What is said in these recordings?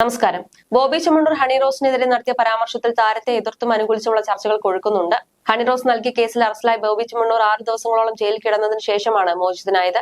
നമസ്കാരം. ബോബി ചെമ്മണ്ണൂർ ഹണി റോസിനെതിരെ നടത്തിയ പരാമർശത്തിൽ താരത്തെ എതിർത്തും അനുകൂലിച്ചുമുള്ള ചർച്ചകൾ കൊഴുക്കുന്നുണ്ട് ഹണി റോസ് നൽകിയ കേസിൽ അറസ്റ്റിലായ ബോബി ചെമ്മണ്ണൂർ ആറ് ദിവസങ്ങളോളം ജയിലിൽ കിടന്നതിന് ശേഷമാണ് മോചിതനായത്.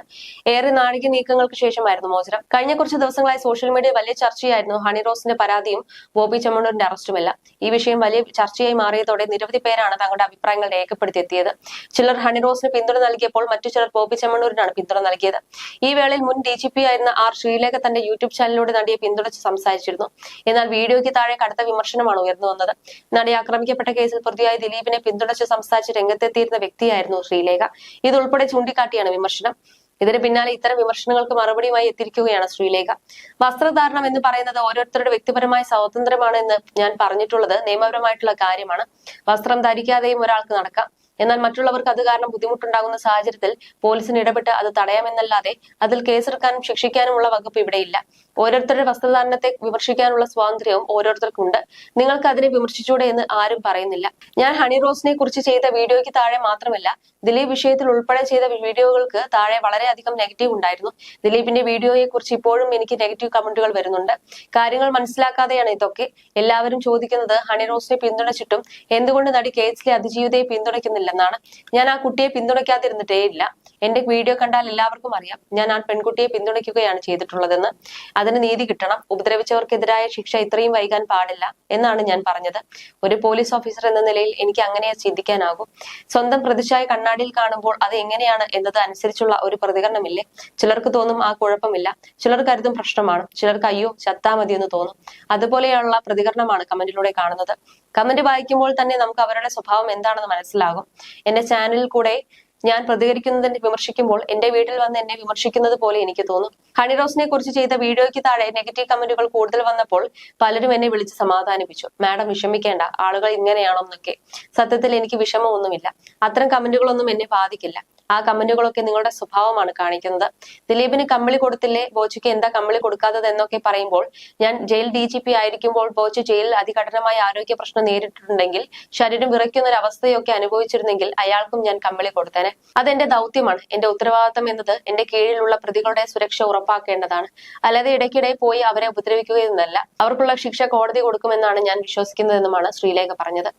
ഏറെ നാഴിക നീക്കങ്ങൾക്ക് ശേഷമായിരുന്നു മോചനം. കഴിഞ്ഞ കുറച്ച് ദിവസങ്ങളായി സോഷ്യൽ മീഡിയ വലിയ ചർച്ചയായിരുന്നു ഹണി റോസിന്റെ പരാതിയും ബോബി ചെമ്മണ്ണൂരിന്റെ അറസ്റ്റുമെല്ലാം. ഈ വിഷയം വലിയ ചർച്ചയായി മാറിയതോടെ നിരവധി പേരാണ് തങ്ങളുടെ അഭിപ്രായങ്ങൾ രേഖപ്പെടുത്തിയെത്തിയത്. ചിലർ ഹണി റോസിന് പിന്തുണ നൽകിയപ്പോൾ മറ്റു ചിലർ ബോബി ചെമ്മണ്ണൂരിനാണ് പിന്തുണ നൽകിയത്. ഈ വേളയിൽ മുൻ ഡി ജി പി ആയിരുന്ന ആർ ശ്രീലേഖ തന്റെ യൂട്യൂബ് ചാനലിലൂടെ നടിയെ പിന്തുണച്ച് സംസാരിച്ചിരുന്നു. എന്നാൽ വീഡിയോയ്ക്ക് താഴെ കടുത്ത വിമർശനമാണ് ഉയർന്നു വന്നത്. നടി ആക്രമിക്കപ്പെട്ട കേസിൽ പ്രതിയായ ദിലീപിനെ പിന്തുണച്ച് സംസാരിച്ച് രംഗത്തെത്തിയിരുന്ന വ്യക്തിയായിരുന്നു ശ്രീലേഖ. ഇതുൾപ്പെടെ ചൂണ്ടിക്കാട്ടിയാണ് വിമർശനം. ഇതിന് പിന്നാലെ ഇത്തരം വിമർശനങ്ങൾക്ക് മറുപടിയുമായി എത്തിയിരിക്കുകയാണ് ശ്രീലേഖ. വസ്ത്രധാരണം എന്ന് പറയുന്നത് ഓരോരുത്തരുടെ വ്യക്തിപരമായ സ്വാതന്ത്ര്യമാണ് എന്ന് ഞാൻ പറഞ്ഞിട്ടുള്ളത് നിയമപരമായിട്ടുള്ള കാര്യമാണ്. വസ്ത്രം ധരിക്കാതെയും ഒരാൾക്ക് നടക്കാം. എന്നാൽ മറ്റുള്ളവർക്ക് അത് കാരണം ബുദ്ധിമുട്ടുണ്ടാകുന്ന സാഹചര്യത്തിൽ പോലീസിന് ഇടപെട്ട് അത് തടയാമെന്നല്ലാതെ അതിൽ കേസെടുക്കാനും ശിക്ഷിക്കാനുമുള്ള വകുപ്പ് ഇവിടെയില്ല. ഓരോരുത്തരുടെ വസ്ത്രധാരണത്തെ വിമർശിക്കാനുള്ള സ്വാതന്ത്ര്യവും ഓരോരുത്തർക്കുണ്ട്. നിങ്ങൾക്ക് അതിനെ വിമർശിച്ചൂടെ എന്ന് ആരും പറയുന്നില്ല. ഞാൻ ഹണി റോസിനെ കുറിച്ച് ചെയ്ത വീഡിയോയ്ക്ക് താഴെ മാത്രമല്ല ദിലീപ് വിഷയത്തിൽ ഉൾപ്പെടെ ചെയ്ത വീഡിയോകൾക്ക് താഴെ വളരെയധികം നെഗറ്റീവ് ഉണ്ടായിരുന്നു. ദിലീപിന്റെ വീഡിയോയെ കുറിച്ച് ഇപ്പോഴും എനിക്ക് നെഗറ്റീവ് കമന്റുകൾ വരുന്നുണ്ട്. കാര്യങ്ങൾ മനസ്സിലാക്കാതെയാണ് ഇതൊക്കെ. എല്ലാവരും ചോദിക്കുന്നത് ഹണി റോസിനെ പിന്തുണച്ചിട്ടും എന്തുകൊണ്ട് നടി കേസിലെ അതിജീവിതയെ പിന്തുണയ്ക്കുന്നില്ലെന്നാണ് ഞാൻ ആ കുട്ടിയെ പിന്തുണയ്ക്കാതിരുന്നിട്ടേ ഇല്ല. എന്റെ വീഡിയോ കണ്ടാൽ എല്ലാവർക്കും അറിയാം. ഞാൻ ആ പെൺകുട്ടിയെ പിന്തുണയ്ക്കുകയാണ് ചെയ്തിട്ടുള്ളതെന്ന്. അതിന് നീതി കിട്ടണം. ഉപദ്രവിച്ചവർക്കെതിരായ ശിക്ഷ ഇത്രയും വൈകാൻ പാടില്ല എന്നാണ് ഞാൻ പറഞ്ഞത്. ഒരു പോലീസ് ഓഫീസർ എന്ന നിലയിൽ എനിക്ക് അങ്ങനെ ചിന്തിക്കാനാകും. സ്വന്തം പ്രതിച്ഛായ കണ്ണാടിയിൽ കാണുമ്പോൾ അത് എങ്ങനെയാണ് എന്നത് അനുസരിച്ചുള്ള ഒരു പ്രതികരണമില്ലേ? ചിലർക്ക് തോന്നും ആ കുഴപ്പമില്ല. ചിലർ കരുതും പ്രശ്നമാണ്. ചിലർക്ക് അയ്യോ ചത്താ മതി എന്ന് തോന്നും. അതുപോലെയുള്ള പ്രതികരണമാണ് കമന്റിലൂടെ കാണുന്നത്. കമന്റ് വായിക്കുമ്പോൾ തന്നെ നമുക്ക് അവരുടെ സ്വഭാവം എന്താണെന്ന് മനസ്സിലാകും. എന്റെ ചാനലിൽ കൂടെ ഞാൻ പ്രതികരിക്കുന്നതിനെ വിമർശിക്കുമ്പോൾ എന്റെ വീട്ടിൽ വന്ന് എന്നെ വിമർശിക്കുന്നത് പോലെ എനിക്ക് തോന്നും. ഹണി റോസിനെ കുറിച്ച് ചെയ്ത വീഡിയോയ്ക്ക് താഴെ നെഗറ്റീവ് കമന്റുകൾ കൂടുതൽ വന്നപ്പോൾ പലരും എന്നെ വിളിച്ച് സമാധാനിപ്പിച്ചു. മാഡം വിഷമിക്കേണ്ട. ആളുകൾ ഇങ്ങനെയാണോന്നൊക്കെ സത്യത്തിൽ എനിക്ക് വിഷമമൊന്നുമില്ല. അത്തരം കമന്റുകളൊന്നും എന്നെ ബാധിക്കില്ല. ആ കമന്റുകളൊക്കെ നിങ്ങളുടെ സ്വഭാവമാണ് കാണിക്കുന്നത്. ദിലീപിന് കമ്പിളി കൊടുത്തില്ലേ? ബോച്ചയ്ക്ക് എന്താ കമ്പിളി കൊടുക്കാത്തത് എന്നൊക്കെ പറയുമ്പോൾ ഞാൻ ജയിൽ ഡി ജി പി ആയിരിക്കുമ്പോൾ ബോച്ച് ജയിലിൽ അതികഠിനമായ ആരോഗ്യ പ്രശ്നം നേരിട്ടിട്ടുണ്ടെങ്കിൽ ശരീരം വിറയ്ക്കുന്ന ഒരു അവസ്ഥയൊക്കെ അനുഭവിച്ചിരുന്നെങ്കിൽ അയാൾക്കും ഞാൻ കമ്പിളി കൊടുത്തേനെ. അതെന്റെ ദൗത്യമാണ്. എന്റെ ഉത്തരവാദിത്തം എന്നത് എന്റെ കീഴിലുള്ള പ്രതികളുടെ സുരക്ഷ ഉറപ്പാക്കേണ്ടതാണ്. അല്ലാതെ ഇടയ്ക്കിടെ പോയി അവരെ ഉപദ്രവിക്കുകയെന്നല്ല. അവർക്കുള്ള ശിക്ഷ കോടതി കൊടുക്കുമെന്നാണ് ഞാൻ വിശ്വസിക്കുന്നതെന്നുമാണ് ശ്രീലേഖ പറഞ്ഞത്.